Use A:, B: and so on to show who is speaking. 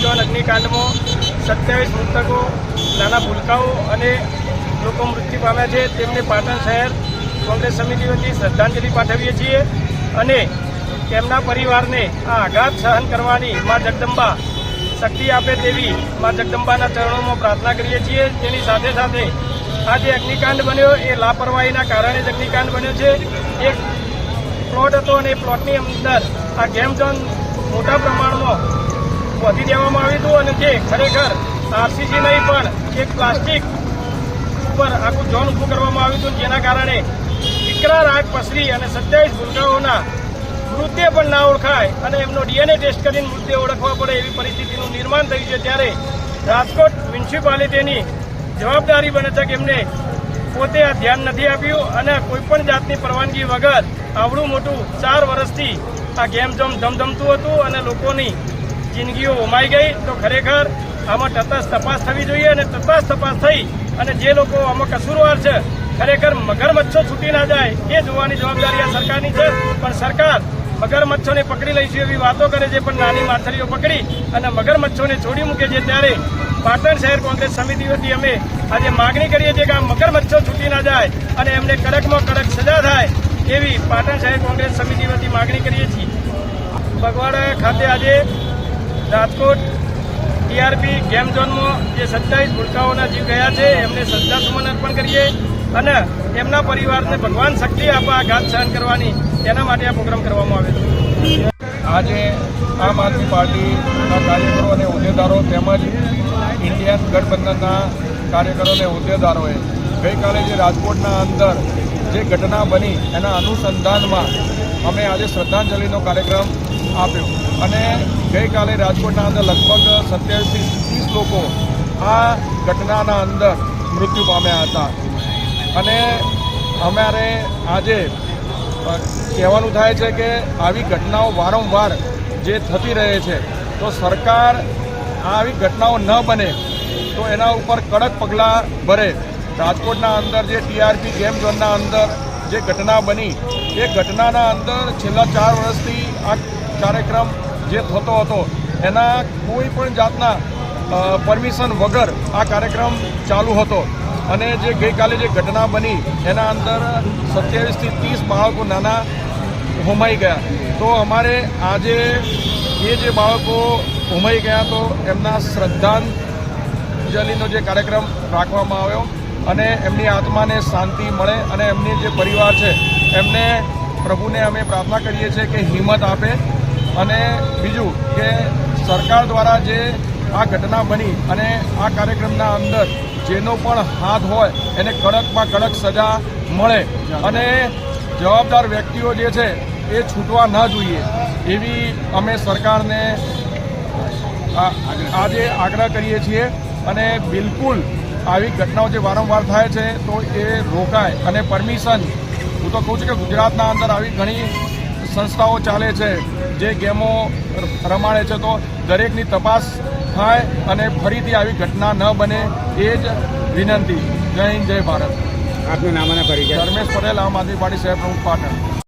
A: Zone અગ્નિકાંડમાં સત્યાવીસ મૃતકો, નાના ભૂલકાઓ અને લોકો મૃત્યુ પામ્યા છે. તેમને પાટણ શહેર કોંગ્રેસ સમિતિ વતી શ્રદ્ધાંજલિ પાઠવીએ છીએ અને તેમના પરિવારને આ આઘાત સહન કરવાની મા જગદંબા શક્તિ આપે તેવી મા જગદંબાના ચરણોમાં પ્રાર્થના કરીએ છીએ. તેની સાથે સાથે આ જે અગ્નિકાંડ બન્યો એ લાપરવાહીના કારણે જ અગ્નિકાંડ બન્યો છે. એક પ્લોટ હતો અને એ પ્લોટની અંદર આ ગેમ ઝોન મોટા પ્રમાણમાં વધી દેવામાં આવ્યું હતું અને તે ખરેખર આરસીસી નહીં, પણ એક પ્લાસ્ટિક ઉપર આખું ઝોન ઊભું કરવામાં આવ્યું હતું, જેના કારણે વિકરાળ આગ પસરી અને સત્યાવીસ ભૂલકાઓના મૃતદેહ પણ ના ઓળખાય અને એમનો ડીએનએ ટેસ્ટ કરીને મૃતદેહ ઓળખવા પડે એવી પરિસ્થિતિનું નિર્માણ થયું છે. ત્યારે રાજકોટ મ્યુનિસિપાલિટીની જવાબદારી બને છે કે એમને પોતે આ ધ્યાન નથી આપ્યું અને કોઈપણ જાતની પરવાનગી વગર આવડું મોટું ચાર વર્ષથી આ ગેમ જમ ધમધમતું હતું અને લોકોની જિંદગીઓ હોમાઈ ગઈ તો ખરેખર આમાં તટસ્થ તપાસ થવી જોઈએ અને તટસ્થ તપાસ થઈ અને જે લોકો આમાં કસૂરવાર છે, ખરેખર મગરમચ્છો છૂટી ના જાય એ જોવાની જવાબદારી આ સરકારની છે. પણ સરકાર મગરમચ્છોને પકડી લઈશું એવી વાતો કરે છે, પણ નાની માછલીઓ પકડી અને મગરમચ્છોને છોડી મૂકે છે ત્યારે પાટણ શહેર કોંગ્રેસ સમિતિ વતી અમે આજે માગણી કરીએ છીએ કે આ મગરમચ્છો છૂટી ના જાય અને એમને કડકમાં કડક સજા થાય એવી પાટણ શહેર કોંગ્રેસ સમિતિ વતી માગણી કરીએ છીએ. બગવાડા ખાતે આજે રાજકોટ, ટીઆરપી, ગેમ ઝોનમાં જે સત્યાવીસ ભૂલકાઓના જીવ ગયા છે, એમને શ્રદ્ધાસુમન અર્પણ કરીએ અને એમના પરિવારને ભગવાન શક્તિ આપવા ઘાત સહન કરવાની તેના માટે આ પ્રોગ્રામ કરવામાં આવ્યો છે.
B: આજે આમ આદમી પાર્ટીના કાર્યકરો અને હોદ્દેદારો તેમજ ઇન્ડિયન ગઠબંધનના કાર્યકરો અને હોદ્દેદારોએ ગઈકાલે જે રાજકોટના અંદર જે ઘટના બની એના અનુસંધાનમાં અમે આજે શ્રદ્ધાંજલિનો કાર્યક્રમ આપ્યો. અને ગઈકાલે રાજકોટના અંદર લગભગ સત્યાવીસથી ત્રીસ લોકો આ ઘટનાના અંદર મૃત્યુ પામ્યા હતા. અને અમારે આજે કહેવાનું થાય છે કે આવી ઘટનાઓ વારંવાર જે થતી રહે છે, તો સરકાર આવી ઘટનાઓ ન બને, તો એના ઉપર કડક પગલાં ભરે. રાજકોટના અંદર જે ટીઆરપી ગેમ ઝોનના અંદર જે ઘટના બની એ ઘટનાના અંદર છેલ્લા ચાર વર્ષથી આ કાર્યક્રમ જે થતો હતો, એના કોઈ પણ જાતના પરમિશન વગર આ કાર્યક્રમ ચાલુ હતો. અને જે ગઈકાલે જે ઘટના બની, એના અંદર સત્યાવીસથી ત્રીસ બાળકો નાના હોમાઈ ગયા. તો અમારે આજે એ જે બાળકો હોમાઈ ગયા, તો એમના શ્રદ્ધાંજલિનો જે કાર્યક્રમ રાખવામાં આવ્યો. અને એમની આત્માને શાંતિ મળે અને એમની જે પરિવાર છે, એમને પ્રભુને અમે પ્રાર્થના કરીએ છીએ કે હિંમત આપે. અને બીજું કે સરકાર દ્વારા જે આ ઘટના બની અને આ કાર્યક્રમના અંદર જેનો પણ હાથ હોય, એને કડકમાં કડક સજા મળે. અને જવાબદાર વ્યક્તિઓ જે છે, એ છૂટવા ન જોઈએ. એવી અમે સરકારને આજે આગ્રહ કરીએ છીએ. અને બિલકુલ આવી ઘટનાઓ જે વારંવાર થાય છે તો એ રોકાય. અને પરમિશન હું તો કહું છું કે ગુજરાતના અંદર આવી ઘણી સંસ્થાઓ ચાલે છે જે ગેમો રમાડે છે તો દરેકની તપાસ થાય અને ફરીથી આવી ઘટના ન બને એ જ વિનંતી. જય હિન્દ જય ભારત.
C: આપનું નામ અને પરિચય.
B: ધર્મેશ પટેલ આમ આદમી પાર્ટી સાહેબ પ્રમુખ પાટણ.